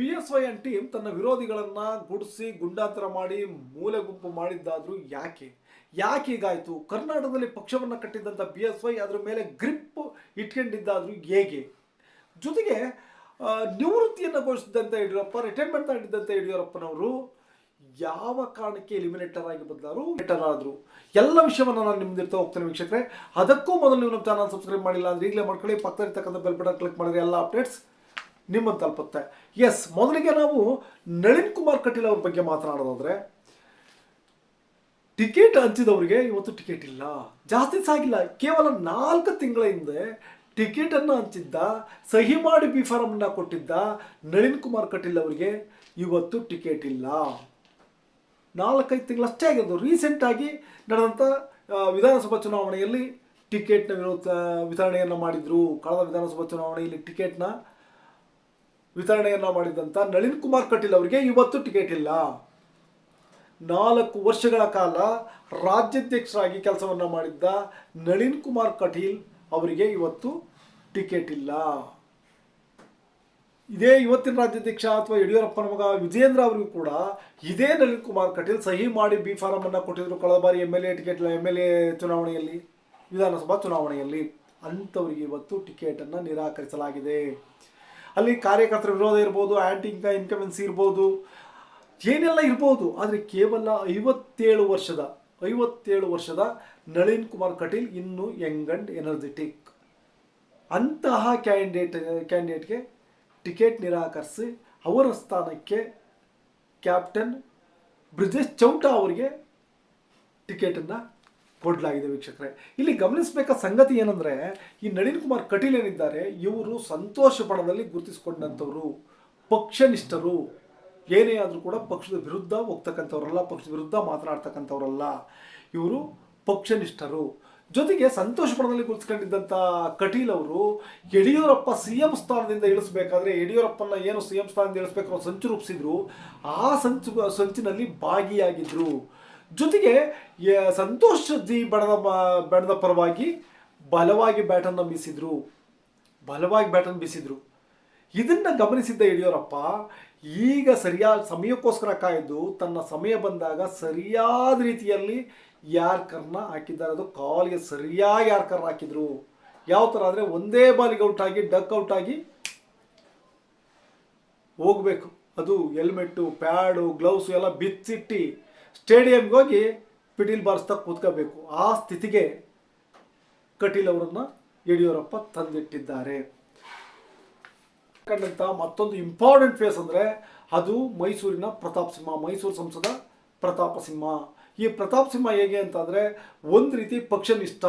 B S Y and team ತನ್ನ ವಿರೋಧಿಗಳನ್ನ ಗುಡಿಸಿ ಗುಂಡಾಂತರ ಮಾಡಿ ಮೂಲೆ ಗುಂಪು ಮಾಡಿದ್ದಾದ್ರೂ ಯಾಕೆ? ಯಾಕೆ ಹೀಗಾಯಿತು? ಕರ್ನಾಟಕದಲ್ಲಿ ಪಕ್ಷವನ್ನು ಕಟ್ಟಿದ್ದಂಥ ಬಿ ಎಸ್ ವೈ ಅದರ ಮೇಲೆ ಗ್ರಿಪ್ ಇಟ್ಕೊಂಡಿದ್ದಾದ್ರೂ ಹೇಗೆ? ಜೊತೆಗೆ ನಿವೃತ್ತಿಯನ್ನು ಘೋಷಿಸಿದಂಥ ಯಡಿಯೂರಪ್ಪ ರಿಟೈರ್ಮೆಂಟ್ ಆಗಿದ್ದಂತ ಯಡಿಯೂರಪ್ಪನವರು ಯಾವ ಕಾರಣಕ್ಕೆ ಎಲಿಮಿನೇಟರ್ ಆಗಿ ಬದಲಾರು ರಿಟರ್ ಆದರು. ಎಲ್ಲ ವಿಷಯವನ್ನು ನಾನು ನಿಮ್ದಿರ್ತಾ ಹೋಗ್ತೇನೆ ವೀಕ್ಷಕರೇ. ಅದಕ್ಕೂ ಮೊದಲು ನೀವು ನಮ್ಮ ಚಾನಲ್ ಸಬ್ಸ್ಕ್ರೈಬ್ ಮಾಡಿಲ್ಲ ಅಂದ್ರೆ ಈಗಲೇ ಮಾಡ್ಕೊಳ್ಳಿ. ಪಕ್ಕದಲ್ಲಿರ್ತಕ್ಕಂಥ ಬೆಲ್ ಬಟನ್ ಕ್ಲಿಕ್ ಮಾಡಿದ್ರೆ ಎಲ್ಲ ಅಪ್ಡೇಟ್ಸ್ ನಿಮ್ಮನ್ನು ತಲುಪುತ್ತೆ ಎಸ್ ಮೊದಲಿಗೆ ನಾವು ನಳಿನ್ ಕುಮಾರ್ ಕಟೀಲ್ ಅವ್ರ ಬಗ್ಗೆ ಮಾತನಾಡೋದಾದ್ರೆ, ಟಿಕೆಟ್ ಹಂಚಿದವರಿಗೆ ಇವತ್ತು ಟಿಕೆಟ್ ಇಲ್ಲ. ಜಾಸ್ತಿ ಸಾಗಿಲ್ಲ ಕೇವಲ ನಾಲ್ಕು ತಿಂಗಳ ಹಿಂದೆ ಟಿಕೆಟ್ ಅನ್ನು ಹಂಚಿದ್ದ, ಸಹಿ ಮಾಡಿ ಬಿ ಫಾರಂ ಅನ್ನ ಕೊಟ್ಟಿದ್ದ ನಳಿನ್ ಕುಮಾರ್ ಕಟೀಲ್ ಅವರಿಗೆ ಇವತ್ತು ಟಿಕೆಟ್ ಇಲ್ಲ. ನಾಲ್ಕೈದು ತಿಂಗಳಷ್ಟೇ ಆಗಿರೋದು ರೀಸೆಂಟ್ ಆಗಿ ನಡೆದಂಥ ವಿಧಾನಸಭಾ ಚುನಾವಣೆಯಲ್ಲಿ ಟಿಕೆಟ್ನ ವಿರೋಧ, ವಿತರಣೆಯನ್ನು ಮಾಡಿದ್ರು. ಕಳೆದ ವಿಧಾನಸಭಾ ಚುನಾವಣೆಯಲ್ಲಿ ಟಿಕೆಟ್ನ ವಿತರಣೆಯನ್ನು ಮಾಡಿದಂಥ ನಳಿನ್ ಕುಮಾರ್ ಕಟೀಲ್ ಅವರಿಗೆ ಇವತ್ತು ಟಿಕೆಟ್ ಇಲ್ಲ. ನಾಲ್ಕು ವರ್ಷಗಳ ಕಾಲ ರಾಜ್ಯಾಧ್ಯಕ್ಷರಾಗಿ ಕೆಲಸವನ್ನು ಮಾಡಿದ್ದ ನಳಿನ್ ಕುಮಾರ್ ಕಟೀಲ್ ಅವರಿಗೆ ಇವತ್ತು ಟಿಕೆಟ್ ಇಲ್ಲ. ಇದೇ ಇವತ್ತಿನ ರಾಜ್ಯಾಧ್ಯಕ್ಷ ಅಥವಾ ಯಡಿಯೂರಪ್ಪನ ಮಗ ವಿಜೇಂದ್ರ ಅವರಿಗೂ ಕೂಡ ಇದೇ ನಳಿನ್ ಕುಮಾರ್ ಕಟೀಲ್ ಸಹಿ ಮಾಡಿ ಬಿ ಫಾರಂ ಅನ್ನ ಕೊಟ್ಟಿದ್ರು ಕಳೆದ ಬಾರಿ M L A ticket M L A ಚುನಾವಣೆಯಲ್ಲಿ, ವಿಧಾನಸಭಾ ಚುನಾವಣೆಯಲ್ಲಿ. ಅಂಥವರಿಗೆ ಇವತ್ತು ಟಿಕೆಟನ್ನು ನಿರಾಕರಿಸಲಾಗಿದೆ. ಅಲ್ಲಿ ಕಾರ್ಯಕರ್ತರ ವಿರೋಧ ಇರ್ಬೋದು ಆ್ಯಂಟಿ ಇನ್ಕ ಇನ್ಕಮೆನ್ಸಿ ಇರ್ಬೋದು, ಏನೆಲ್ಲ ಇರ್ಬೋದು, ಆದರೆ ಕೇವಲ ಐವತ್ತೇಳು ವರ್ಷದ ಐವತ್ತೇಳು ವರ್ಷದ ನಳಿನ್ ಕುಮಾರ್ ಕಟೀಲ್ ಇನ್ನೂ ಯಂಗ್ ಅಂಡ್ ಎನರ್ಜೆಟಿಕ್ ಅಂತಹ ಕ್ಯಾಂಡಿಡೇಟ್ ಕ್ಯಾಂಡಿಡೇಟ್ಗೆ ಟಿಕೆಟ್ ನಿರಾಕರಿಸಿ ಅವರ ಸ್ಥಾನಕ್ಕೆ ಕ್ಯಾಪ್ಟನ್ ಬ್ರಿಜೇಶ್ ಚೌಟಾ ಅವರಿಗೆ ಟಿಕೆಟನ್ನು ಕೊಡಲಾಗಿದೆ ವೀಕ್ಷಕರೇ. ಇಲ್ಲಿ ಗಮನಿಸಬೇಕಾದ ಸಂಗತಿ ಏನಂದರೆ, ಈ ನಳಿನ್ ಕುಮಾರ್ ಕಟೀಲ್ ಏನಿದ್ದಾರೆ, ಇವರು ಸಂತೋಷ ಪಣದಲ್ಲಿ ಗುರುತಿಸಿಕೊಂಡಂಥವರು, ಪಕ್ಷನಿಷ್ಠರು, ಏನೇ ಆದರೂ ಕೂಡ ಪಕ್ಷದ ವಿರುದ್ಧ ಹೋಗ್ತಕ್ಕಂಥವ್ರಲ್ಲ, ಪಕ್ಷದ ವಿರುದ್ಧ ಮಾತನಾಡ್ತಕ್ಕಂಥವ್ರಲ್ಲ, ಇವರು ಪಕ್ಷನಿಷ್ಠರು. ಜೊತೆಗೆ ಸಂತೋಷ ಪಣದಲ್ಲಿ ಗುರುತಿಸ್ಕೊಂಡಿದ್ದಂಥ ಕಟೀಲ್ ಅವರು ಯಡಿಯೂರಪ್ಪ ಸಿ ಎಂ ಸ್ಥಾನದಿಂದ ಇಳಿಸ್ಬೇಕಾದ್ರೆ ಯಡಿಯೂರಪ್ಪನ ಏನು ಸಿ ಎಂ ಸ್ಥಾನದಿಂದ ಇಳಿಸ್ಬೇಕು ಅನ್ನೋ ಸಂಚು ರೂಪಿಸಿದ್ರು, ಆ ಸಂಚು, ಸಂಚಿನಲ್ಲಿ ಭಾಗಿಯಾಗಿದ್ರು. ಜೊತೆಗೆ ಸಂತೋಷ್ ಜಿ ಬಡದ ಬ- ಬಣದ ಪರವಾಗಿ ಬಲವಾಗಿ ಬ್ಯಾಟನ್ನು ಬೀಸಿದ್ರು ಬಲವಾಗಿ ಬ್ಯಾಟನ್ನು ಬೀಸಿದ್ರು. ಇದನ್ನ ಗಮನಿಸಿದ್ದ ಯಡಿಯೂರಪ್ಪ ಈಗ ಸರಿಯಾದ ಸಮಯಕ್ಕೋಸ್ಕರ ಕಾಯ್ದು ತನ್ನ ಸಮಯ ಬಂದಾಗ ಸರಿಯಾದ ರೀತಿಯಲ್ಲಿ ಯಾರ್ಕರ್ನ ಹಾಕಿದ್ದಾರೆ ಅದು ಕಾಲಿಗೆ ಸರಿಯಾಗಿ ಯಾರ್ಕರ್ನ ಹಾಕಿದ್ರು. ಯಾವ ಥರ ಅಂದರೆ ಒಂದೇ ಬಾಲಿಗೆ ಔಟ್ ಆಗಿ ಡಕ್ ಔಟ್ ಆಗಿ ಹೋಗಬೇಕು. ಅದು ಹೆಲ್ಮೆಟ್ಟು, ಪ್ಯಾಡು, ಗ್ಲೌಸು ಎಲ್ಲ ಬಿಚ್ಚಿಟ್ಟು ಸ್ಟೇಡಿಯಂಗೆ ಹೋಗಿ ಪಿಟೀಲ್ ಬಾರಿಸ್ತಾ ಕೂತ್ಕೋಬೇಕು. ಆ ಸ್ಥಿತಿಗೆ ಕಟೀಲ್ ಅವರನ್ನು ಯಡಿಯೂರಪ್ಪ ತಂದಿಟ್ಟಿದ್ದಾರೆ. ಕಂಡಂತ ಮತ್ತೊಂದು ಇಂಪಾರ್ಟೆಂಟ್ ಫೇಸ್ ಅಂದರೆ ಅದು ಮೈಸೂರಿನ ಪ್ರತಾಪ್ ಸಿಂಹ, ಮೈಸೂರು ಸಂಸದ ಪ್ರತಾಪ ಸಿಂಹ. ಈ ಪ್ರತಾಪ್ ಸಿಂಹ ಹೇಗೆ ಅಂತಂದರೆ ಒಂದು ರೀತಿ ಪಕ್ಷನಿಷ್ಠ.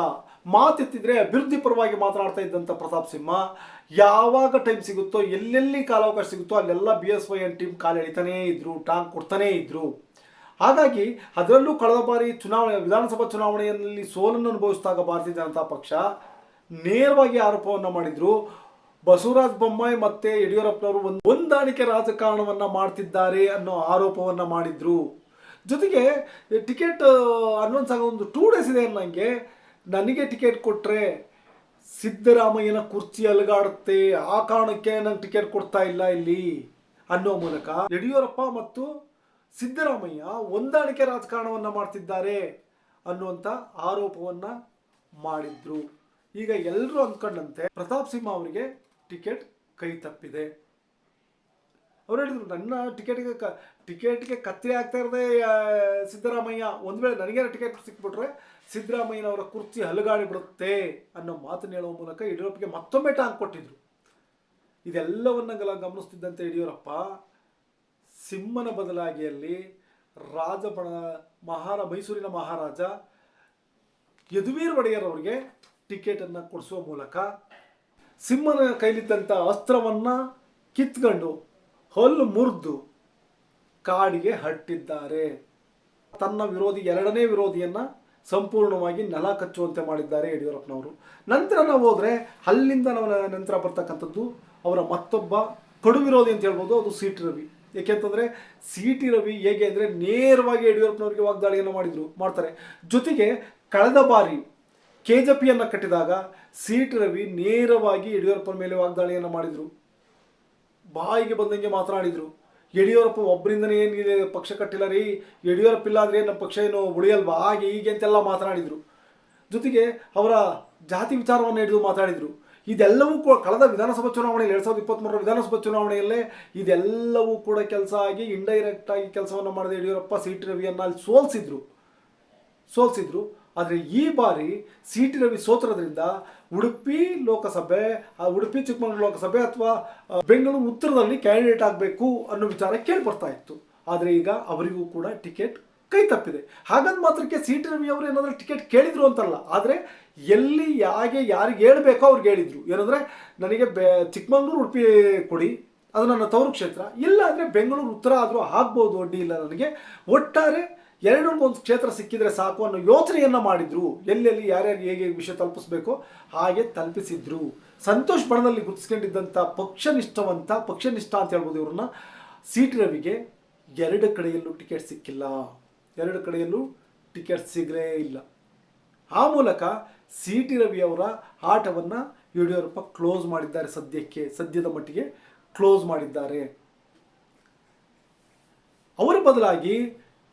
ಮಾತೆತ್ತಿದ್ರೆ ಅಭಿವೃದ್ಧಿ ಪರವಾಗಿ ಮಾತನಾಡ್ತಾ ಇದ್ದಂಥ ಪ್ರತಾಪ್ ಸಿಂಹ. ಯಾವಾಗ ಟೈಮ್ ಸಿಗುತ್ತೋ, ಎಲ್ಲೆಲ್ಲಿ ಕಾಲಾವಕಾಶ ಸಿಗುತ್ತೋ, ಅಲ್ಲೆಲ್ಲ B S Y and team ಕಾಲು ಎಳಿತಾನೇ ಇದ್ರು, ಟಾಂಗ್ ಕೊಡ್ತಾನೇ ಇದ್ರು. ಹಾಗಾಗಿ ಅದರಲ್ಲೂ ಕಳೆದ ಬಾರಿ ಚುನಾವಣೆ, ವಿಧಾನಸಭಾ ಚುನಾವಣೆಯಲ್ಲಿ ಸೋಲನ್ನು ಅನುಭವಿಸಿದಾಗ ಭಾರತೀಯ ಜನತಾ ಪಕ್ಷ ನೇರವಾಗಿ ಆರೋಪವನ್ನು ಮಾಡಿದ್ರು. ಬಸವರಾಜ ಬೊಮ್ಮಾಯಿ ಮತ್ತೆ ಯಡಿಯೂರಪ್ಪನವರು ಒಂದು, ಹೊಂದಾಣಿಕೆ ರಾಜಕಾರಣವನ್ನು ಮಾಡ್ತಿದ್ದಾರೆ ಅನ್ನೋ ಆರೋಪವನ್ನು ಮಾಡಿದ್ರು. ಜೊತೆಗೆ ಟಿಕೆಟ್ ಅನ್ವನ್ಸ್ ಆಗೋ ಒಂದು ಟೂ ಡೇಸ್ ಇದೆ ನನಗೆ ನನಗೆ ಟಿಕೆಟ್ ಕೊಟ್ಟರೆ ಸಿದ್ದರಾಮಯ್ಯನ ಕುರ್ಚಿ ಅಲುಗಾಡುತ್ತೆ, ಆ ಕಾರಣಕ್ಕೆ ನಂಗೆ ಟಿಕೆಟ್ ಕೊಡ್ತಾ ಇಲ್ಲ ಇಲ್ಲಿ ಅನ್ನೋ ಮೂಲಕ ಯಡಿಯೂರಪ್ಪ ಮತ್ತು ಸಿದ್ದರಾಮಯ್ಯ ಹೊಂದಾಣಿಕೆ ರಾಜಕಾರಣವನ್ನ ಮಾಡ್ತಿದ್ದಾರೆ ಅನ್ನುವಂಥ ಆರೋಪವನ್ನ ಮಾಡಿದ್ರು. ಈಗ ಎಲ್ಲರೂ ಅಂದ್ಕೊಂಡಂತೆ ಪ್ರತಾಪ್ ಸಿಂಹ ಅವರಿಗೆ ಟಿಕೆಟ್ ಕೈ ತಪ್ಪಿದೆ. ಅವ್ರು ಹೇಳಿದ್ರು, ನನ್ನ ಟಿಕೆಟ್ಗೆ ಕ, ಟಿಕೆಟ್ಗೆ ಕತ್ತರಿ ಆಗ್ತಾ ಇರದೆ ಸಿದ್ದರಾಮಯ್ಯ. ಒಂದು ವೇಳೆ ನನಗೇನು ಟಿಕೆಟ್ ಸಿಕ್ಬಿಟ್ರೆ ಸಿದ್ದರಾಮಯ್ಯನವರ ಕುರ್ಚಿ ಹಲಗಾಡಿ ಬಿಡುತ್ತೆ ಅನ್ನೋ ಮಾತನ್ನು ಹೇಳುವ ಮೂಲಕ ಯಡಿಯೂರಪ್ಪಗೆ ಮತ್ತೊಮ್ಮೆ ಟಾಂಗ್ ಕೊಟ್ಟಿದ್ರು. ಇದೆಲ್ಲವನ್ನ ಗಮನಿಸ್ತಿದ್ದಂತೆ ಯಡಿಯೂರಪ್ಪ. ಸಿಂಹನ ಬದಲಾಗಿಯಲ್ಲಿ ರಾಜಬಣ ಮಹಾರ, ಮೈಸೂರಿನ ಮಹಾರಾಜ ಯದುವೀರ್ ಒಡೆಯರ್ ಅವರಿಗೆ ಟಿಕೆಟನ್ನು ಕೊಡಿಸುವ ಮೂಲಕ ಸಿಂಹನ ಕೈಲಿದ್ದಂಥ ಅಸ್ತ್ರವನ್ನು ಕಿತ್ಕೊಂಡು ಹಲ್ಲು ಮುರಿದು ಕಾಡಿಗೆ ಹಟ್ಟಿದ್ದಾರೆ. ತನ್ನ ವಿರೋಧಿ, ಎರಡನೇ ವಿರೋಧಿಯನ್ನ ಸಂಪೂರ್ಣವಾಗಿ ನೆಲ ಕಚ್ಚುವಂತೆ ಮಾಡಿದ್ದಾರೆ ಯಡಿಯೂರಪ್ಪನವರು. ನಂತರ ನಾವು ಹೋದರೆ ಅಲ್ಲಿಂದ ನಂತರ ಬರ್ತಕ್ಕಂಥದ್ದು ಅವರ ಮತ್ತೊಬ್ಬ ಕಡು ವಿರೋಧಿ ಅಂತ ಹೇಳ್ಬೋದು, ಅದು ಸಿ ಟಿ ರವಿ. ಏಕೆಂತಂದರೆ ಸಿ ಟಿ ರವಿ ಹೇಗೆ ಅಂದರೆ ನೇರವಾಗಿ ಯಡಿಯೂರಪ್ಪನವರಿಗೆ ವಾಗ್ದಾಳಿಯನ್ನು ಮಾಡಿದರು, ಮಾಡ್ತಾರೆ. ಜೊತೆಗೆ ಕಳೆದ ಬಾರಿ ಕೆ ಜೆ ಪಿಯನ್ನು ಕಟ್ಟಿದಾಗ ಸಿ ಟಿ ರವಿ ನೇರವಾಗಿ ಯಡಿಯೂರಪ್ಪನ ಮೇಲೆ ವಾಗ್ದಾಳಿಯನ್ನು ಮಾಡಿದರು. ಬಾಯಿಗೆ ಬಂದಂಗೆ ಮಾತನಾಡಿದರು. ಯಡಿಯೂರಪ್ಪ ಒಬ್ಬರಿಂದನೇ ಏನಿದೆ, ಪಕ್ಷ ಕಟ್ಟಿಲ್ಲ ರೀ, ಯಡಿಯೂರಪ್ಪ ಇಲ್ಲ ಅಂದರೆ ನಮ್ಮ ಪಕ್ಷ ಏನು ಉಳಿಯಲ್ವಾ, ಹಾಗೆ ಹೀಗೆ ಅಂತೆಲ್ಲ ಮಾತನಾಡಿದರು. ಜೊತೆಗೆ ಅವರ ಜಾತಿ ವಿಚಾರವನ್ನು ಹಿಡಿದು ಮಾತಾಡಿದರು ಇದೆಲ್ಲವೂ ಕೂಡ ಕಳೆದ ವಿಧಾನಸಭಾ ಚುನಾವಣೆಯಲ್ಲಿ ಎರಡು ಸಾವಿರದ ಇಪ್ಪತ್ತ್ಮೂರರ ವಿಧಾನಸಭಾ ಚುನಾವಣೆಯಲ್ಲೇ ಇದೆಲ್ಲವೂ ಕೂಡ ಕೆಲಸ ಆಗಿ ಇಂಡೈರೆಕ್ಟ್ ಆಗಿ ಕೆಲಸವನ್ನು ಮಾಡಿದ ಯಡಿಯೂರಪ್ಪ ಸಿ ಟಿ ರವಿಯನ್ನು ಅಲ್ಲಿ ಸೋಲಿಸಿದ್ರು. ಸೋಲಿಸಿದ್ರು. ಆದರೆ ಈ ಬಾರಿ ಸಿ ಟಿ ರವಿ ಸೋತಿರೋದ್ರಿಂದ ಉಡುಪಿ ಲೋಕಸಭೆ, ಆ ಉಡುಪಿ, ಚಿಕ್ಕಮಗಳೂರು ಲೋಕಸಭೆ ಅಥವಾ ಬೆಂಗಳೂರು ಉತ್ತರದಲ್ಲಿ ಕ್ಯಾಂಡಿಡೇಟ್ ಆಗಬೇಕು ಅನ್ನೋ ವಿಚಾರ ಕೇಳಿ ಬರ್ತಾ ಇತ್ತು. ಆದರೆ ಈಗ ಅವರಿಗೂ ಕೂಡ ಟಿಕೆಟ್ ಕೈ ತಪ್ಪಿದೆ. ಹಾಗಂದ ಮಾತ್ರಕ್ಕೆ ಸಿ ಟಿ ರವಿ ಅವರು ಏನಾದರೂ ಟಿಕೆಟ್ ಕೇಳಿದ್ರು ಅಂತಲ್ಲ, ಆದರೆ ಎಲ್ಲಿ ಯಾಗೆ ಯಾರಿಗೆ ಹೇಳ್ಬೇಕೋ ಅವ್ರಿಗೆ ಹೇಳಿದ್ರು. ಏನಂದರೆ, ನನಗೆ ಬೆ, ಚಿಕ್ಕಮಂಗ್ಳೂರು ಉಡುಪಿ ಕೊಡಿ, ಅದು ನನ್ನ ತವರು ಕ್ಷೇತ್ರ. ಇಲ್ಲ ಅಂದರೆ ಬೆಂಗಳೂರು ಉತ್ತರ ಆದರೂ ಆಗ್ಬೋದು, ಅಡ್ಡಿ ಇಲ್ಲ ನನಗೆ. ಒಟ್ಟಾರೆ ಎರಡೊಂದು ಕ್ಷೇತ್ರ ಸಿಕ್ಕಿದ್ರೆ ಸಾಕು ಅನ್ನೋ ಯೋಚನೆಯನ್ನ ಮಾಡಿದ್ರು. ಎಲ್ಲೆಲ್ಲಿ ಯಾರ್ಯಾರು ಹೇಗೆ ವಿಷಯ ತಲುಪಿಸ್ಬೇಕೋ, ಹಾಗೆ ತಲುಪಿಸಿದ್ರು. ಸಂತೋಷ್ ಬಣದಲ್ಲಿ ಗುರುತಿಸ್ಕೊಂಡಿದ್ದಂಥ ಪಕ್ಷನಿಷ್ಠವಂತ, ಪಕ್ಷನಿಷ್ಠ ಅಂತ ಹೇಳ್ಬೋದು ಇವ್ರನ್ನ ಸಿ ಟಿ ರವಿಗೆ ಎರಡು ಕಡೆಯಲ್ಲೂ ಟಿಕೆಟ್ ಸಿಕ್ಕಿಲ್ಲ. ಎರಡು ಕಡೆಯಲ್ಲೂ ಟಿಕೆಟ್ ಸಿಗಲೇ ಇಲ್ಲ. ಆ ಮೂಲಕ ಸಿ ಟಿ ರವಿ ಅವರ ಆಟವನ್ನು ಯಡಿಯೂರಪ್ಪ ಕ್ಲೋಸ್ ಮಾಡಿದ್ದಾರೆ ಸದ್ಯಕ್ಕೆ, ಸದ್ಯದ ಮಟ್ಟಿಗೆ ಕ್ಲೋಸ್ ಮಾಡಿದ್ದಾರೆ. ಅವರ ಬದಲಾಗಿ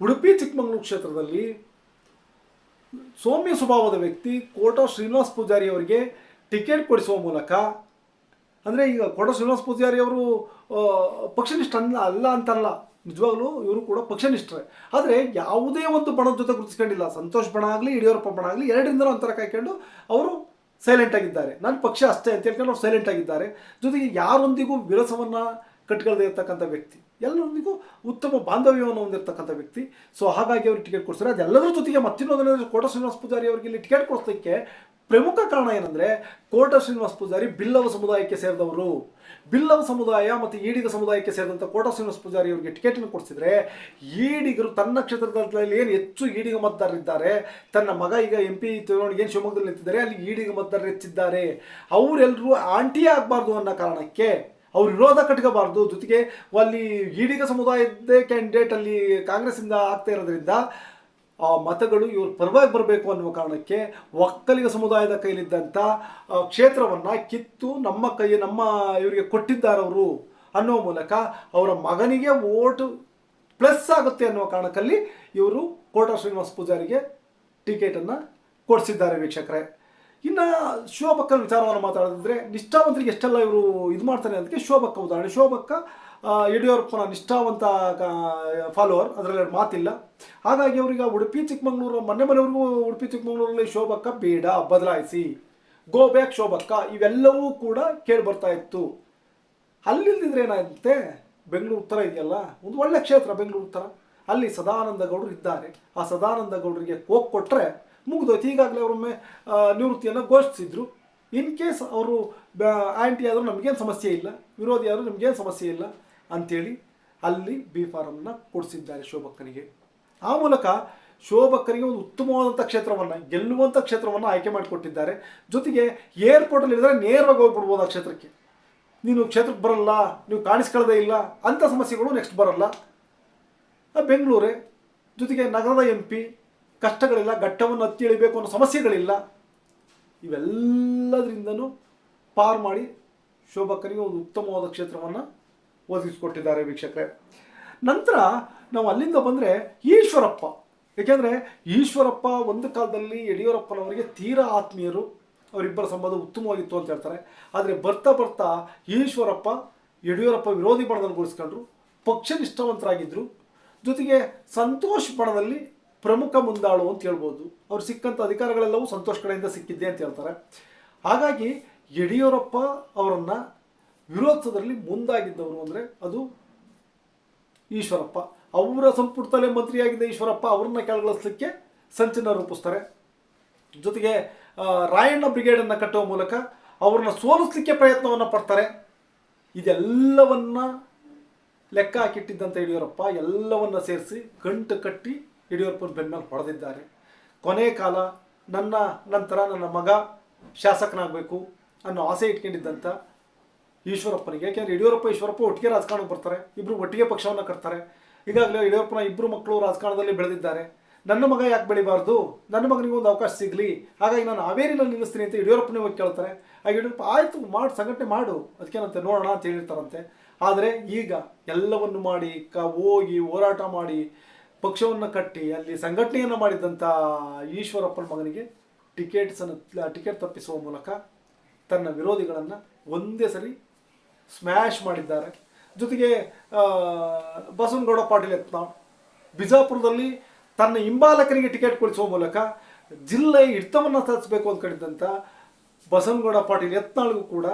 ಉಡುಪಿ ಚಿಕ್ಕಮಗಳೂರು ಕ್ಷೇತ್ರದಲ್ಲಿ ಸೌಮ್ಯ ಸ್ವಭಾವದ ವ್ಯಕ್ತಿ ಕೋಟ ಶ್ರೀನಿವಾಸ್ ಪೂಜಾರಿ ಅವರಿಗೆ ಟಿಕೆಟ್ ಕೊಡಿಸುವ ಮೂಲಕ, ಅಂದರೆ ಈಗ ಕೋಟ ಶ್ರೀನಿವಾಸ್ ಪೂಜಾರಿ ಅವರು ಪಕ್ಷನಿಷ್ಠ ಅಲ್ಲ ಅಲ್ಲ ಅಂತಲ್ಲ ನಿಜವಾಗ್ಲೂ ಇವರು ಕೂಡ ಪಕ್ಷನಿಷ್ಠರೇ. ಆದರೆ ಯಾವುದೇ ಒಂದು ಬಣದ ಜೊತೆ ಗುರುತಿಸ್ಕೊಂಡಿಲ್ಲ. ಸಂತೋಷ್ ಬಣ ಆಗಲಿ, ಯಡಿಯೂರಪ್ಪ ಬಣ ಆಗಲಿ ಎರಡರಿಂದಲೂ ಅಂತರ ಕಾಯ್ಕೊಂಡು ಅವರು ಸೈಲೆಂಟ್ ಆಗಿದ್ದಾರೆ. ನನ್ನ ಪಕ್ಷ ಅಷ್ಟೇ ಅಂತ ಹೇಳ್ಕೊಂಡು ಅವ್ರು ಸೈಲೆಂಟ್ ಆಗಿದ್ದಾರೆ. ಜೊತೆಗೆ ಯಾರೊಂದಿಗೂ ವಿರಸವನ್ನು ಕಟ್ಕೊಳ್ಳದೆ ಇರ್ತಕ್ಕಂಥ ವ್ಯಕ್ತಿ. ಎಲ್ಲರೊಂದಿಗೂ ಉತ್ತಮ ಬಾಂಧವ್ಯವನ್ನು ಹೊಂದಿರತಕ್ಕಂಥ ವ್ಯಕ್ತಿ. ಸೊ ಹಾಗಾಗಿ ಅವ್ರಿಗೆ ಟಿಕೆಟ್ ಕೊಡ್ತಾರೆ ಅದೆಲ್ಲದರ ಜೊತೆಗೆ ಮತ್ತಿನ್ನೊಂದನೇ ಕೋಟ ಶ್ರೀನಿವಾಸ ಪೂಜಾರಿ ಅವರಿಗೆ ಇಲ್ಲಿ ಟಿಕೆಟ್ ಕೊಡಿಸೋದಕ್ಕೆ ಪ್ರಮುಖ ಕಾರಣ ಏನಂದರೆ ಕೋಟ ಶ್ರೀನಿವಾಸ ಪೂಜಾರಿ ಬಿಲ್ಲವ ಸಮುದಾಯಕ್ಕೆ ಸೇರಿದವರು. ಬಿಲ್ಲವ ಸಮುದಾಯ ಮತ್ತು ಈಡಿಗ ಸಮುದಾಯಕ್ಕೆ ಸೇರಿದಂಥ ಕೋಟ ಶ್ರೀನಿವಾಸ ಪೂಜಾರಿ ಅವರಿಗೆ ಟಿಕೆಟನ್ನು ಕೊಡಿಸಿದ್ರೆ ಈಡಿಗರು ತನ್ನ ಕ್ಷೇತ್ರದಲ್ಲಿ ಏನು ಹೆಚ್ಚು ಈಡಿಗ ಮತದಾರರಿದ್ದಾರೆ. ತನ್ನ ಮಗ ಈಗ ಎಂ ಪಿ ಏನು ಶಿವಮೊಗ್ಗದಲ್ಲಿ ನಿಂತಿದ್ದಾರೆ. ಅಲ್ಲಿ ಈಡಿಗ ಮತದಾರರು ಹೆಚ್ಚಿದ್ದಾರೆ. ಅವರೆಲ್ಲರೂ ಆಂಟಿ ಆಗಬಾರ್ದು ಅನ್ನೋ ಕಾರಣಕ್ಕೆ ಅವ್ರು ವಿರೋಧ ಕಟ್ಕೋಬಾರ್ದು. ಜೊತೆಗೆ ಅಲ್ಲಿ ಈಡಿಗ ಸಮುದಾಯದ ಕ್ಯಾಂಡಿಡೇಟ್ ಅಲ್ಲಿ ಕಾಂಗ್ರೆಸ್ಸಿಂದ ಆಗ್ತಾ ಇರೋದ್ರಿಂದ, ಆ ಮತಗಳು ಇವ್ರ ಪರವಾಗಿ ಬರಬೇಕು ಅನ್ನುವ ಕಾರಣಕ್ಕೆ ಒಕ್ಕಲಿಗ ಸಮುದಾಯದ ಕೈಲಿದ್ದಂಥ ಕ್ಷೇತ್ರವನ್ನು ಕಿತ್ತು ನಮ್ಮ ಕೈ, ನಮ್ಮ ಇವರಿಗೆ ಕೊಟ್ಟಿದ್ದಾರೆ ಅವರು ಅನ್ನುವ ಮೂಲಕ ಅವರ ಮಗನಿಗೆ ಓಟು ಪ್ಲಸ್ ಆಗುತ್ತೆ ಅನ್ನುವ ಕಾರಣಕ್ಕಲ್ಲಿ ಇವರು ಕೋಟ ಶ್ರೀನಿವಾಸ ಪೂಜಾರಿಗೆ ಟಿಕೆಟನ್ನು ಕೊಡಿಸಿದ್ದಾರೆ ವೀಕ್ಷಕರೇ. ಇನ್ನು ಶೋಭಕ್ಕ ವಿಚಾರವನ್ನು ಮಾತಾಡಿದ್ರೆ ನಿಷ್ಠಾವಂತರಿಗೆ ಎಷ್ಟೆಲ್ಲ ಇವರು ಇದು ಮಾಡ್ತಾರೆ ಅದಕ್ಕೆ ಶೋಭಕ್ಕ ಉದಾಹರಣೆ. ಶೋಭಕ್ಕ ಆ, ಯಡಿಯೂರಪ್ಪನ ನಿಷ್ಠಾವಂತ ಫಾಲೋವರ್ ಅದರಲ್ಲಿ ಮಾತಿಲ್ಲ. ಹಾಗಾಗಿ ಅವರಿಗೆ ಉಡುಪಿ ಚಿಕ್ಕಮಗಳೂರು ಮೊನ್ನೆ ಮನೆವರೆಗೂ ಉಡುಪಿ ಚಿಕ್ಕಮಗಳೂರಲ್ಲಿ ಶೋಭಕ್ಕ ಬೇಡ ಬದಲಾಯಿಸಿ. ಗೋ ಬ್ಯಾಕ್ ಶೋಭಕ್ಕ ಇವೆಲ್ಲವೂ ಕೂಡ ಕೇಳಿ ಬರ್ತಾ ಇತ್ತು. ಅಲ್ಲಿಲ್ದಿದ್ರೆ ಏನಾಗುತ್ತೆ ಬೆಂಗಳೂರು ಉತ್ತರ ಇದೆಯಲ್ಲ? ಒಂದು ಒಳ್ಳೆ ಕ್ಷೇತ್ರ ಬೆಂಗಳೂರು ಉತ್ತರ. ಅಲ್ಲಿ ಸದಾನಂದ ಗೌಡರು ಇದ್ದಾರೆ. ಆ ಸದಾನಂದ ಗೌಡರಿಗೆ ಹೋಗಿ ಕೊಟ್ಟರೆ ಮುಗಿದೋಯ್ತು. ಈಗಾಗಲೇ ಅವರೊಮ್ಮೆ ನಿವೃತ್ತಿಯನ್ನು ಘೋಷಿಸಿದ್ರು. ಇನ್ ಕೇಸ್ ಅವರು ಆ್ಯಂಟಿ ಆದರೂ ನಮಗೇನು ಸಮಸ್ಯೆ ಇಲ್ಲ. ವಿರೋಧಿ ಆದರೂ ನಮಗೇನು ಸಮಸ್ಯೆ ಇಲ್ಲ ಅಂಥೇಳಿ ಅಲ್ಲಿ ಬಿ ಫಾರಮ್ನ ಕೊಡಿಸಿದ್ದಾರೆ ಶೋಭಕ್ಕನಿಗೆ ಆ ಮೂಲಕ ಶೋಭಕ್ಕನಿಗೆ ಒಂದು ಉತ್ತಮವಾದಂಥ ಕ್ಷೇತ್ರವನ್ನು ಗೆಲ್ಲುವಂಥ ಕ್ಷೇತ್ರವನ್ನು ಆಯ್ಕೆ ಮಾಡಿಕೊಟ್ಟಿದ್ದಾರೆ. ಜೊತೆಗೆ ಏರ್ಪೋರ್ಟಲ್ಲಿ ಇದ್ದರೆ ನೇರವಾಗಿ ಹೋಗ್ಬಿಡ್ಬೋದು ಆ ಕ್ಷೇತ್ರಕ್ಕೆ. ನೀನು ಕ್ಷೇತ್ರಕ್ಕೆ ಬರಲ್ಲ, ನೀವು ಕಾಣಿಸ್ಕೊಳ್ಳೋದೇ ಇಲ್ಲ ಅಂಥ ಸಮಸ್ಯೆಗಳು ನೆಕ್ಸ್ಟ್ ಬರಲ್ಲ. ಬೆಂಗಳೂರೇ ಜೊತೆಗೆ ನಗರದ ಎಂ ಪಿ ಕಷ್ಟಗಳಿಲ್ಲ ಘಟ್ಟವನ್ನು ಹತ್ತಿ ಇಳಿಬೇಕು ಅನ್ನೋ ಸಮಸ್ಯೆಗಳಿಲ್ಲ. ಇವೆಲ್ಲದರಿಂದನೂ ಪಾರ್ ಮಾಡಿ ಶೋಭಕ್ಕನಿಗೆ ಒಂದು ಉತ್ತಮವಾದ ಕ್ಷೇತ್ರವನ್ನು ಒದಗಿಸಿಕೊಟ್ಟಿದ್ದಾರೆ ವೀಕ್ಷಕರೇ. ನಂತರ ನಾವು ಅಲ್ಲಿಂದ ಬಂದರೆ ಈಶ್ವರಪ್ಪ. ಏಕೆಂದರೆ ಈಶ್ವರಪ್ಪ ಒಂದು ಕಾಲದಲ್ಲಿ ಯಡಿಯೂರಪ್ಪನವರಿಗೆ ತೀರಾ ಆತ್ಮೀಯರು. ಅವರಿಬ್ಬರ ಸಂಬಂಧ ಉತ್ತಮವಾಗಿತ್ತು ಅಂತ ಹೇಳ್ತಾರೆ. ಆದರೆ ಬರ್ತಾ ಬರ್ತಾ ಈಶ್ವರಪ್ಪ ಯಡಿಯೂರಪ್ಪ ವಿರೋಧಿ ಬಣದಲ್ಲಿ ಪಕ್ಷ ಪಕ್ಷನಿಷ್ಠವಂತರಾಗಿದ್ದರು ಜೊತೆಗೆ ಸಂತೋಷ್ ಪಣದಲ್ಲಿ ಪ್ರಮುಖ ಮುಂದಾಳು ಅಂತ ಹೇಳ್ಬೋದು. ಅವ್ರು ಸಿಕ್ಕಂಥ ಅಧಿಕಾರಗಳೆಲ್ಲವೂ ಸಂತೋಷ್ ಕಡೆಯಿಂದ ಸಿಕ್ಕಿದ್ದೆ ಅಂತ ಹೇಳ್ತಾರೆ. ಹಾಗಾಗಿ ಯಡಿಯೂರಪ್ಪ ಅವರನ್ನು ವಿರೋಧದಲ್ಲಿ ಮುಂದಾಗಿದ್ದವರು ಅಂದರೆ ಅದು ಈಶ್ವರಪ್ಪ. ಅವರ ಸಂಪುಟದಲ್ಲೇ ಮಂತ್ರಿಯಾಗಿದ್ದ ಈಶ್ವರಪ್ಪ ಅವ್ರನ್ನ ಕೆಳಗಿಳಿಸ್ಲಿಕ್ಕೆ ಸಂಚನ ರೂಪಿಸ್ತಾರೆ. ಜೊತೆಗೆ ರಾಯಣ್ಣ ಬ್ರಿಗೇಡನ್ನು ಕಟ್ಟುವ ಮೂಲಕ ಅವ್ರನ್ನ ಸೋಲಿಸ್ಲಿಕ್ಕೆ ಪ್ರಯತ್ನವನ್ನು ಪಡ್ತಾರೆ. ಇದೆಲ್ಲವನ್ನ ಲೆಕ್ಕ ಹಾಕಿಟ್ಟಿದ್ದಂಥ ಯಡಿಯೂರಪ್ಪ ಎಲ್ಲವನ್ನ ಸೇರಿಸಿ ಗಂಟು ಕಟ್ಟಿ ಯಡಿಯೂರಪ್ಪನ ಬೆನ್ನಲ್ಲಿ ಹೊಡೆದಿದ್ದಾರೆ. ಕೊನೆ ಕಾಲ ನನ್ನ ನಂತರ ನನ್ನ ಮಗ ಶಾಸಕನಾಗಬೇಕು ಅನ್ನೋ ಆಸೆ ಇಟ್ಕೊಂಡಿದ್ದಂಥ ಈಶ್ವರಪ್ಪನಿಗೆ. ಯಾಕೆಂದರೆ ಯಡಿಯೂರಪ್ಪ, ಈಶ್ವರಪ್ಪ ಒಟ್ಟಿಗೆ ರಾಜಕಾರಣಕ್ಕೆ ಬರ್ತಾರೆ ಇಬ್ಬರು ಒಟ್ಟಿಗೆ ಪಕ್ಷವನ್ನು ಕಟ್ತಾರೆ. ಈಗಾಗಲೇ ಯಡಿಯೂರಪ್ಪನ ಇಬ್ಬರು ಮಕ್ಕಳು ರಾಜಕಾರಣದಲ್ಲಿ ಬೆಳೆದಿದ್ದಾರೆ. ನನ್ನ ಮಗ ಯಾಕೆ ಬೆಳಿಬಾರ್ದು? ನನ್ನ ಮಗನಿಗೆ ಒಂದು ಅವಕಾಶ ಸಿಗಲಿ? ಹಾಗಾಗಿ ನಾನು ಹಾವೇರಿನಲ್ಲಿ ನಿಲ್ಲಿಸ್ತೀನಿ ಅಂತ ಯಡಿಯೂರಪ್ಪನೇ ಹೋಗಿ ಕೇಳ್ತಾರೆ. ಹಾಗೆ ಯಡಿಯೂರಪ್ಪ, ಆಯಿತು, ಮಾಡಿ, ಸಂಘಟನೆ ಮಾಡು. ಅದಕ್ಕೇನಂತೆ ನೋಡೋಣ ಅಂತ ಹೇಳಿರ್ತಾರಂತೆ. ಆದರೆ ಈಗ ಎಲ್ಲವನ್ನು ಮಾಡಿ, ಕ, ಹೋಗಿ, ಹೋರಾಟ ಮಾಡಿ, ಪಕ್ಷವನ್ನು ಕಟ್ಟಿ, ಅಲ್ಲಿ ಸಂಘಟನೆಯನ್ನು ಮಾಡಿದಂಥ ಈಶ್ವರಪ್ಪನ ಮಗನಿಗೆ ಟಿಕೆಟ್ಸನ್ನು ಟಿಕೆಟ್ ತಪ್ಪಿಸುವ ಮೂಲಕ ತನ್ನ ವಿರೋಧಿಗಳನ್ನು ಒಂದೇ ಸರಿ ಸ್ಮ್ಯಾಶ್ ಮಾಡಿದ್ದಾರೆ. ಜೊತೆಗೆ ಬಸವನಗೌಡ ಪಾಟೀಲ್ ಯತ್ನಾಳ್ ಬಿಜಾಪುರದಲ್ಲಿ ತನ್ನ ಹಿಂಬಾಲಕರಿಗೆ ಟಿಕೆಟ್ ಕೊಡಿಸುವ ಮೂಲಕ ಜಿಲ್ಲೆ ಹಿಡಿತವನ್ನು ತರಿಸಬೇಕು ಅಂದ್ಕೊಂಡಿದ್ದಂಥ ಬಸವನಗೌಡ ಪಾಟೀಲ್ ಯತ್ನಾಳ್ಗೂ ಕೂಡ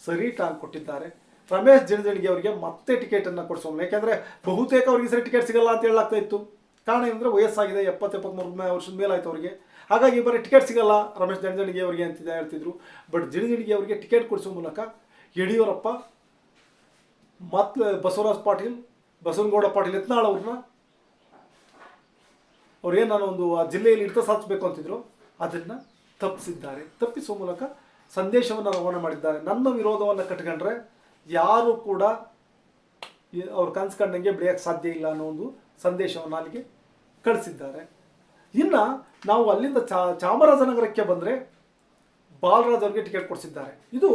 ಸರಿ ಟಾಂಗ್ ಕೊಟ್ಟಿದ್ದಾರೆ. ರಮೇಶ್ ಜನಜಣಿಗೆ ಅವರಿಗೆ ಮತ್ತೆ ಟಿಕೆಟನ್ನು ಕೊಡಿಸೋಣ ಯಾಕೆಂದರೆ ಬಹುತೇಕ ಅವರಿಗೆ ಸರಿ ಟಿಕೆಟ್ ಸಿಗಲ್ಲ ಅಂತ ಹೇಳಲಾಗ್ತಾ ಇತ್ತು. ಕಾರಣ ಏನಂದರೆ ವಯಸ್ಸಾಗಿದೆ ಎಪ್ಪತ್ತು ಎಪ್ಪತ್ತ್ಮೂರು ವರ್ಷದ ಮೇಲಾಯ್ತು ಅವರಿಗೆ. ಹಾಗಾಗಿ ಬರೀ ಟಿಕೆಟ್ ಸಿಗಲ್ಲ ರಮೇಶ್ ಜನಜಣಿಗೆ ಅವರಿಗೆ ಅಂತ ಹೇಳ್ತಿದ್ರು. ಬಟ್ ಜನಜಣಿಗೆ ಅವರಿಗೆ ಟಿಕೆಟ್ ಕೊಡಿಸುವ ಮೂಲಕ ಯಡಿಯೂರಪ್ಪ ಮತ್ತೆ ಬಸವರಾಜ್ ಪಾಟೀಲ್, ಬಸವನಗೌಡ ಪಾಟೀಲ್ ಯತ್ನಾಳ್ ಅವ್ರನ್ನ ಅವ್ರೇನು ನಾನು ಒಂದು ಆ ಜಿಲ್ಲೆಯಲ್ಲಿ ಹಿಡಿತ ಸಾಧಿಸಬೇಕು ಅಂತಿದ್ರು, ಅದನ್ನು ತಪ್ಪಿಸಿದ್ದಾರೆ. ತಪ್ಪಿಸುವ ಮೂಲಕ ಸಂದೇಶವನ್ನು ರವಾನೆ ಮಾಡಿದ್ದಾರೆ. ನನ್ನ ವಿರೋಧವನ್ನು ಕಟ್ಕೊಂಡ್ರೆ ಯಾರು ಕೂಡ ಅವ್ರ ಕನ್ಸು ಕಂಡಂಗೆ ಸಾಧ್ಯ ಇಲ್ಲ ಅನ್ನೋ ಒಂದು ಸಂದೇಶವನ್ನು ಅಲ್ಲಿಗೆ ಕಳಿಸಿದ್ದಾರೆ. ಇನ್ನು ನಾವು ಅಲ್ಲಿಂದ ಚಾ, ಚಾಮರಾಜನಗರಕ್ಕೆ ಬಂದರೆ ಬಾಲರಾಜ್ ಅವ್ರಿಗೆ ಟಿಕೆಟ್ ಕೊಡಿಸಿದ್ದಾರೆ. ಇದು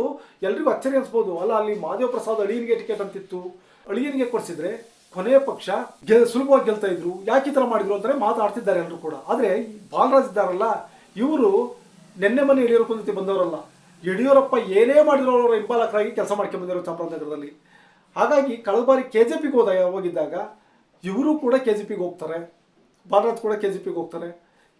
ಎಲ್ರಿಗೂ ಅಚ್ಚರಿ ಅನಿಸ್ಬೋದು. ಅಲ್ಲ, ಅಲ್ಲಿ ಮಾದೇವ ಪ್ರಸಾದ್ ಅಳಿಯನಿಗೆ ಟಿಕೆಟ್ ಅಂತಿತ್ತು. ಅಳಿಯನಿಗೆ ಕೊಡಿಸಿದ್ರೆ ಕೊನೆಯ ಪಕ್ಷ ಗೆ ಸುಲಭವಾಗಿ ಗೆಲ್ತಾ ಇದ್ರು. ಯಾಕೆ ಈ ಥರ ಮಾಡಿದ್ರು ಅಂದರೆ ಮಾತಾಡ್ತಿದ್ದಾರೆ ಎಲ್ಲರೂ ಕೂಡ. ಆದರೆ ಬಾಲರಾಜ್ ಇದ್ದಾರಲ್ಲ, ಇವರು ನೆನ್ನೆ ಮನೆ ಇಳಿಯೋರು ಬಂದವರಲ್ಲ. ಯಡಿಯೂರಪ್ಪ ಏನೇ ಮಾಡಿದ್ರು ಅವರ ಹಿಂಬಾಲಕರಾಗಿ ಕೆಲಸ ಮಾಡ್ಕೊಂಡು ಬಂದಿರೋ ಚಾಮರಾಜನಗರದಲ್ಲಿ. ಹಾಗಾಗಿ ಕಳೆದ ಬಾರಿ ಕೆ ಜೆ ಪಿಗೆ ಹೋದ ಹೋಗಿದ್ದಾಗ ಇವರು ಕೂಡ ಕೆ ಜೆ ಪಿಗೆ ಹೋಗ್ತಾರೆ. ಬಾಲರಾಜ್ ಕೂಡ ಕೆ ಜೆ ಪಿಗೆ ಹೋಗ್ತಾರೆ.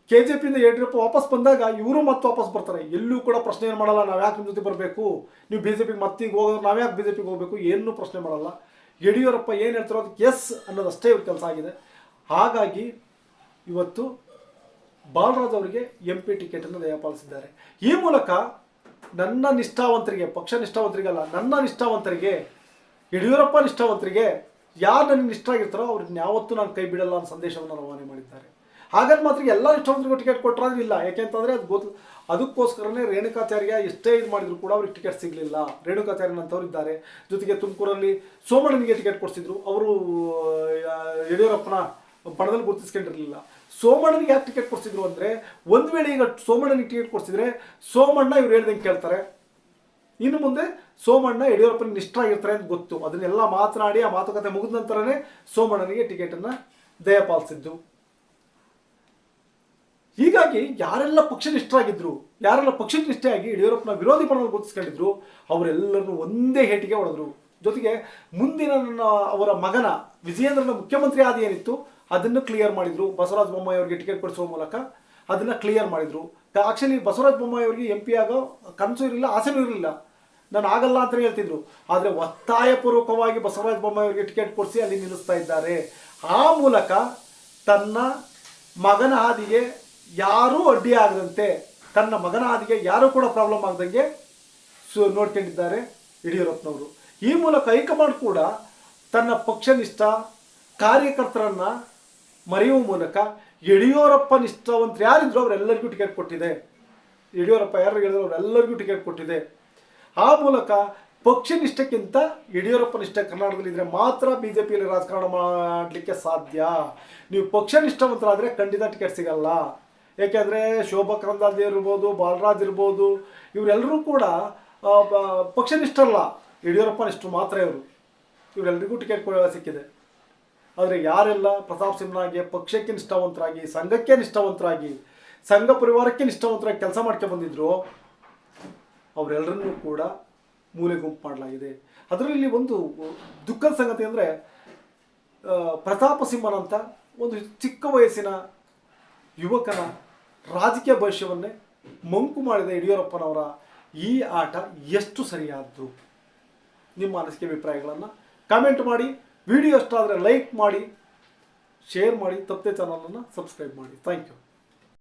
ಕೆ ಜೆ ಪಿಯಿಂದ ಯಡಿಯೂರಪ್ಪ ವಾಪಸ್ ಬಂದಾಗ ಇವರು ಮತ್ತೆ ವಾಪಸ್ ಬರ್ತಾರೆ. ಎಲ್ಲೂ ಕೂಡ ಪ್ರಶ್ನೆ ಏನು ಮಾಡಲ್ಲ, ನಾವು ಯಾಕೆ ನಿಮ್ಮ ಜೊತೆ ಬರಬೇಕು? ನೀವು ಬಿ ಜೆ ಪಿಗೆ ಮತ್ತೀಗ ಹೋಗೋದು ನಾವು ಯಾಕೆ ಬಿ ಜೆ ಪಿಗೆ ಹೋಗಬೇಕು? ಏನೂ ಪ್ರಶ್ನೆ ಮಾಡಲ್ಲ. ಯಡಿಯೂರಪ್ಪ ಏನು ಹೇಳ್ತಾರೋ ಅದಕ್ಕೆ ಎಸ್ ಅನ್ನೋದಷ್ಟೇ ಇವ್ರ ಕೆಲಸ ಆಗಿದೆ. ಹಾಗಾಗಿ ಇವತ್ತು ಬಾಲರಾಜ್ ಅವರಿಗೆ ಎಂ ಪಿ ಟಿಕೆಟನ್ನು ದಯಪಾಲಿಸಿದ್ದಾರೆ. ಈ ಮೂಲಕ ನನ್ನ ನಿಷ್ಠಾವಂತರಿಗೆ, ಪಕ್ಷ ನಿಷ್ಠಾವಂತರಿಗಲ್ಲ, ನನ್ನ ನಿಷ್ಠಾವಂತರಿಗೆ, ಯಡಿಯೂರಪ್ಪ ನಿಷ್ಠಾವಂತರಿಗೆ ಯಾರು ನನಗೆ ನಿಷ್ಠ ಆಗಿರ್ತಾರೋ ಅವ್ರನ್ನ ಯಾವತ್ತೂ ನಾನು ಕೈ ಬಿಡಲ್ಲ ಅನ್ನೋ ಸಂದೇಶವನ್ನು ರವಾನೆ ಮಾಡಿದ್ದಾರೆ. ಹಾಗಾಗಿ ಮಾತ್ರ ಎಲ್ಲ ನಿಷ್ಠಾವಂತರಿಗೂ ಟಿಕೆಟ್ ಕೊಟ್ಟರೆ ಇಲ್ಲ. ಯಾಕೆಂತಂದರೆ ಅದು ಗೊತ್ತು ಅದಕ್ಕೋಸ್ಕರನೇ ರೇಣುಕಾಚಾರ್ಯ ಎಷ್ಟೇ ಇದು ಮಾಡಿದ್ರು ಕೂಡ ಅವ್ರಿಗೆ ಟಿಕೆಟ್ ಸಿಗಲಿಲ್ಲ. ರೇಣುಕಾಚಾರ್ಯನಂಥವ್ರು ಇದ್ದಾರೆ ಜೊತೆಗೆ ತುಮಕೂರಲ್ಲಿ ಸೋಮಣ್ಣನಿಗೆ ಟಿಕೆಟ್ ಕೊಡಿಸಿದ್ರು. ಅವರು ಯಡಿಯೂರಪ್ಪನ ಬಣದಲ್ಲಿ ಗುರುತಿಸ್ಕೊಂಡಿರಲಿಲ್ಲ. ಸೋಮಣ್ಣನಿಗೆ ಯಾಕೆ ಟಿಕೆಟ್ ಕೊಡಿಸಿದ್ರು ಅಂದರೆ ಒಂದು ವೇಳೆ ಈಗ ಸೋಮಣ್ಣನಿಗೆ ಟಿಕೆಟ್ ಕೊಡಿಸಿದ್ರೆ ಸೋಮಣ್ಣ ಇವ್ರು ಹೇಳ್ದಂಗೆ ಕೇಳ್ತಾರೆ. ಇನ್ನು ಮುಂದೆ ಸೋಮಣ್ಣ ಯಡಿಯೂರಪ್ಪನ ನಿಷ್ಠ ಆಗಿರ್ತಾರೆ ಅಂತ ಗೊತ್ತು. ಅದನ್ನೆಲ್ಲ ಮಾತನಾಡಿ ಆ ಮಾತುಕತೆ ಮುಗಿದ ನಂತರನೇ ಸೋಮಣ್ಣನಿಗೆ ಟಿಕೆಟನ್ನು ದಯಪಾಲಿಸಿದ್ದು ಹೀಗಾಗಿ ಯಾರೆಲ್ಲ ಪಕ್ಷನಿಷ್ಠರಾಗಿದ್ರು, ಯಾರೆಲ್ಲ ಪಕ್ಷನಿಷ್ಠೆಯಾಗಿ ಯಡಿಯೂರಪ್ಪನ ವಿರೋಧಿ ಬಣದಲ್ಲಿ ಗುರುತಿಸ್ಕೊಂಡಿದ್ರು, ಅವರೆಲ್ಲರನ್ನು ಒಂದೇ ಹೇಟಿಗೆ ಹೊಡೆದ್ರು. ಜೊತೆಗೆ ಮುಂದಿನ ನನ್ನ ಅವರ ಮಗನ ವಿಜಯೇಂದ್ರನ ಮುಖ್ಯಮಂತ್ರಿ ಆದ ಏನಿತ್ತು? ಅದನ್ನು ಕ್ಲಿಯರ್ ಮಾಡಿದ್ರು. ಬಸವರಾಜ ಬೊಮ್ಮಾಯಿ ಅವರಿಗೆ ಟಿಕೆಟ್ ಕೊಡಿಸುವ ಮೂಲಕ ಅದನ್ನು ಕ್ಲಿಯರ್ ಮಾಡಿದ್ರು. ಆ್ಯಕ್ಚುಲಿ ಬಸವರಾಜ ಬೊಮ್ಮಾಯಿ ಅವರಿಗೆ ಎಂ ಪಿ ಆಗೋ ಕನಸು ಇರಲಿಲ್ಲ, ಆಸೆನೂ ಇರಲಿಲ್ಲ. ನಾನು ಆಗಲ್ಲ ಅಂತ ಹೇಳ್ತಿದ್ರು. ಆದರೆ ಒತ್ತಾಯಪೂರ್ವಕವಾಗಿ ಬಸವರಾಜ ಬೊಮ್ಮಾಯಿ ಅವರಿಗೆ ಟಿಕೆಟ್ ಕೊಡಿಸಿ ಅಲ್ಲಿ ನಿಲ್ಲಿಸ್ತಾ ಇದ್ದಾರೆ. ಆ ಮೂಲಕ ತನ್ನ ಮಗನ ಹಾದಿಗೆ ಯಾರೂ ಅಡ್ಡಿ ಆಗದಂತೆ, ತನ್ನ ಮಗನ ಹಾದಿಗೆ ಯಾರೂ ಕೂಡ ಪ್ರಾಬ್ಲಮ್ ಆಗದಂಗೆ ಸು ನೋಡ್ಕೊಂಡಿದ್ದಾರೆ ಯಡಿಯೂರಪ್ಪನವರು. ಈ ಮೂಲಕ ಹೈಕಮಾಂಡ್ ಕೂಡ ತನ್ನ ಪಕ್ಷನಿಷ್ಠ ಕಾರ್ಯಕರ್ತರನ್ನ ಮರೆಯುವ ಮೂಲಕ ಯಡಿಯೂರಪ್ಪ ನಿಷ್ಠಾವಂತರು ಯಾರಿದ್ರು ಅವರೆಲ್ಲರಿಗೂ ಟಿಕೆಟ್ ಕೊಟ್ಟಿದೆ. ಯಡಿಯೂರಪ್ಪ ಯಾರು ಹೇಳಿದ್ರು ಅವರೆಲ್ಲರಿಗೂ ಟಿಕೆಟ್ ಕೊಟ್ಟಿದೆ. ಆ ಮೂಲಕ ಪಕ್ಷ ನಿಷ್ಠಕ್ಕಿಂತ ಯಡಿಯೂರಪ್ಪ ನಿಷ್ಠ ಕರ್ನಾಟಕದಲ್ಲಿ ಇದ್ರೆ ಮಾತ್ರ ಬಿ ಜೆ ಪಿಯಲ್ಲಿ ರಾಜಕಾರಣ ಮಾಡಲಿಕ್ಕೆ ಸಾಧ್ಯ. ನೀವು ಪಕ್ಷ ನಿಷ್ಠವಂತರಾದರೆ ಖಂಡಿತ ಟಿಕೆಟ್ ಸಿಗಲ್ಲ. ಏಕೆಂದರೆ ಶೋಭಾ ಕರಂದಾಜೆ ಇರ್ಬೋದು, ಬಾಲರಾಜ್ ಇರ್ಬೋದು ಇವರೆಲ್ಲರೂ ಕೂಡ ಪಕ್ಷನಿಷ್ಠರಲ್ಲ ಯಡಿಯೂರಪ್ಪ ನಿಷ್ಠರು ಮಾತ್ರ ಇವರು. ಇವರೆಲ್ಲರಿಗೂ ಟಿಕೆಟ್ ಸಿಕ್ಕಿದೆ. ಆದರೆ ಯಾರೆಲ್ಲ ಪ್ರತಾಪ್ ಸಿಂಹನಾಗೆ ಪಕ್ಷಕ್ಕೆ ನಿಷ್ಠಾವಂತರಾಗಿ, ಸಂಘಕ್ಕೆ ನಿಷ್ಠಾವಂತರಾಗಿ, ಸಂಘ ಪರಿವಾರಕ್ಕೆ ನಿಷ್ಠಾವಂತರಾಗಿ ಕೆಲಸ ಮಾಡ್ಕೊಂಡು ಬಂದಿದ್ರು ಅವರೆಲ್ಲರನ್ನೂ ಕೂಡ ಮೂಲೆ ಗುಂಪು ಮಾಡಲಾಗಿದೆ. ಅದರಲ್ಲಿ ಒಂದು ದುಃಖದ ಸಂಗತಿ ಅಂದರೆ ಪ್ರತಾಪ ಸಿಂಹನಂತ ಒಂದು ಚಿಕ್ಕ ವಯಸ್ಸಿನ ಯುವಕನ ರಾಜಕೀಯ ಭವಿಷ್ಯವನ್ನೇ ಮಂಕು ಮಾಡಿದ ಯಡಿಯೂರಪ್ಪನವರ ಈ ಆಟ ಎಷ್ಟು ಸರಿಯಾದ್ದು? ನಿಮ್ಮ ಅನಿಸಿಕೆ ಅಭಿಪ್ರಾಯಗಳನ್ನು ಕಾಮೆಂಟ್ ಮಾಡಿ. ವಿಡಿಯೋ ಇಷ್ಟ ಆದರೆ ಲೈಕ್ ಮಾಡಿ ಶೇರ್ ಮಾಡಿ ತಪ್ಪದೆ ಚಾನಲನ್ನು ಸಬ್ಸ್ಕ್ರೈಬ್ ಮಾಡಿ. Thank you